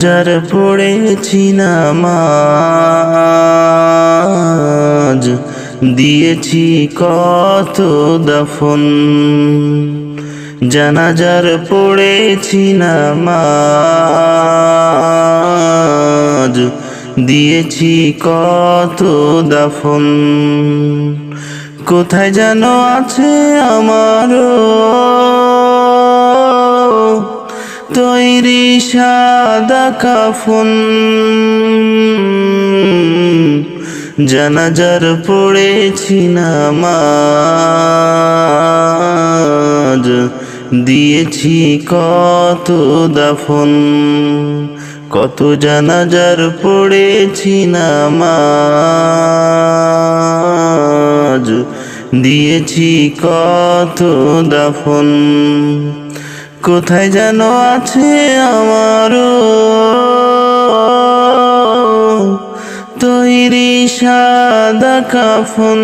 যার পড়েছি নামাজ। দিয়েছি কত দফন। জানাজার পড়েছি নামাজ। দিয়েছি কত দফন। কোথায় যেন আছে আমারও তৈরি সাদা কাফন। জানাজার পড়েছি নামাজ। দিয়েছি কত দাফন। কত জানাজার পড়েছি নামাজ। দিয়েছি কত দাফন। কোথায় যেন আছে আমারও? তৈরি সাদা কাফন।